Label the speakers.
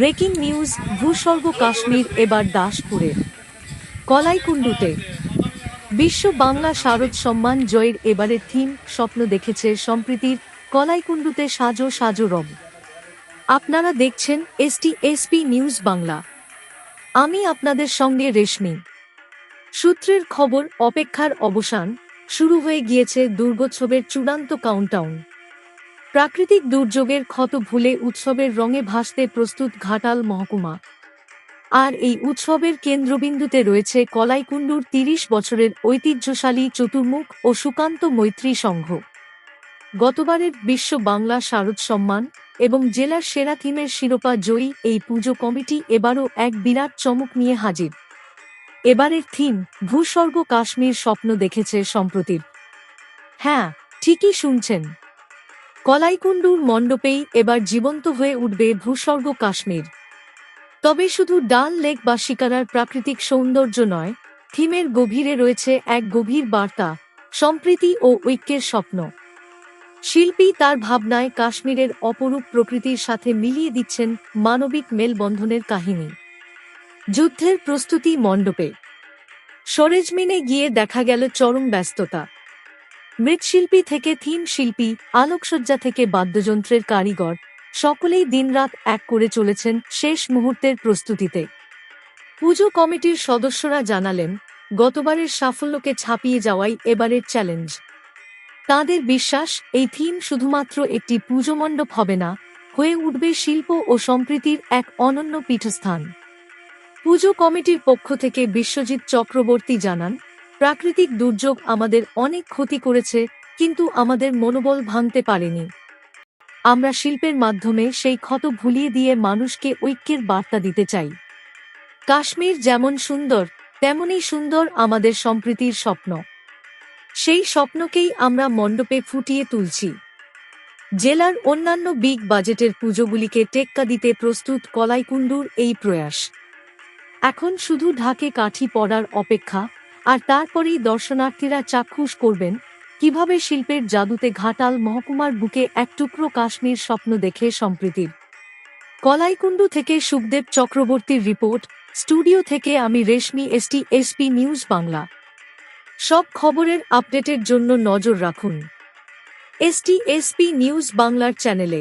Speaker 1: Breaking news, ভূস্বর্গ Kashmir, এবার দাসপুরে। কলাইকুণ্ডুতে। বিশ্ব বাংলা শারদ সম্মান জয়ের এবারের থিম স্বপ্ন দেখেছে সম্প্রীতির কলাইকুণ্ডুতে সাজো সাজো রব আপনারা দেখছেন এসটি এসপি নিউজ বাংলা। আমি আপনাদের সঙ্গে রেশমি। সূত্রের খবর, অপেক্ষার অবসান শুরু হয়ে গিয়েছে দুর্গোৎসবের চূড়ান্ত কাউন্টাউন প্রাকৃতিক দুর্যোগের ক্ষত ভুলে উৎসবের রঙে ভাসতে প্রস্তুত ঘাটাল মহকুমা। আর এই উৎসবের কেন্দ্রবিন্দুতে রয়েছে কলাইকুণ্ডুর তিরিশ বছরের ঐতিহ্যশালী চতুর্মুখ ও সুকান্ত মৈত্রী সংঘ। গতবারের বিশ্ব বাংলা শারদ সম্মান এবং জেলার সেরা থিমের শিরোপা জয়ী এই পুজো কমিটি এবারও এক বিরাট চমক নিয়ে হাজির। এবারের থিম, ভূস্বর্গ কাশ্মীর স্বপ্ন দেখেছে সম্প্রতির হ্যাঁ ঠিকই শুনছেন। কলাইকুণ্ডুর মণ্ডপেই এবার জীবন্ত হয়ে উঠবে ভূস্বর্গ কাশ্মীর। তবে শুধু ডাল লেক বা শিকারার প্রাকৃতিক সৌন্দর্য নয়, থিমের গভীরে রয়েছে এক গভীর বার্তা, সম্প্রীতি ও ঐক্যের স্বপ্ন। শিল্পী তার ভাবনায় কাশ্মীরের অপরূপ প্রকৃতির সাথে মিলিয়ে দিচ্ছেন মানবিক মেলবন্ধনের কাহিনী। যুদ্ধের প্রস্তুতি মণ্ডপে। সরেজমিনে গিয়ে দেখা গেল চরম ব্যস্ততা। মৃৎশিল্পী থেকে থিম শিল্পী, আলোকসজ্জা থেকে বাদ্যযন্ত্রের কারিগর, সকলেই দিনরাত এক করে চলেছেন শেষ মুহূর্তের প্রস্তুতিতে। পুজো কমিটির সদস্যরা জানালেন, গতবারের সাফল্যকে ছাপিয়ে যাওয়াই এবারের চ্যালেঞ্জ। তাদের বিশ্বাস, এই থিম শুধুমাত্র একটি পুজো মণ্ডপ হবে না, হয়ে উঠবে শিল্প ও সম্প্রীতির এক অনন্য পীঠস্থান। পুজো কমিটির পক্ষ থেকে বিশ্বজিৎ চক্রবর্তী জানান প্রাকৃতিক দুর্যোগ আমাদের অনেক ক্ষতি করেছে, কিন্তু আমাদের মনোবল ভাঙতে পারেনি। আমরা শিল্পের মাধ্যমে সেই ক্ষত ভুলিয়ে দিয়ে মানুষকে ঐক্যের বার্তা দিতে চাই। কাশ্মীর যেমন সুন্দর তেমনই সুন্দর আমাদের সম্প্রীতির স্বপ্ন। সেই স্বপ্নকেই আমরা মণ্ডপে ফুটিয়ে তুলছি। জেলার অন্যান্য বিগ বাজেটের পুজোগুলিকে টেক্কা দিতে প্রস্তুত কলাইকুণ্ডুর এই প্রয়াস। এখন শুধু ঢাকে কাঠি পড়ার অপেক্ষা আর তারপরেই দর্শনার্থীরা চাক্ষুষ করবেন, কীভাবে শিল্পের জাদুতে ঘাটাল মহকুমার বুকে এক টুকরো কাশ্মীর স্বপ্ন দেখে সম্প্রীতির কলাইকুণ্ডু থেকে সুখদেব চক্রবর্তীর রিপোর্ট, স্টুডিও থেকে আমি Reshmi, ST, SP news Bangla. সব খবরের আপডেটের জন্য নজর রাখুন। এসটি, এসপি নিউজ বাংলার চ্যানেলে।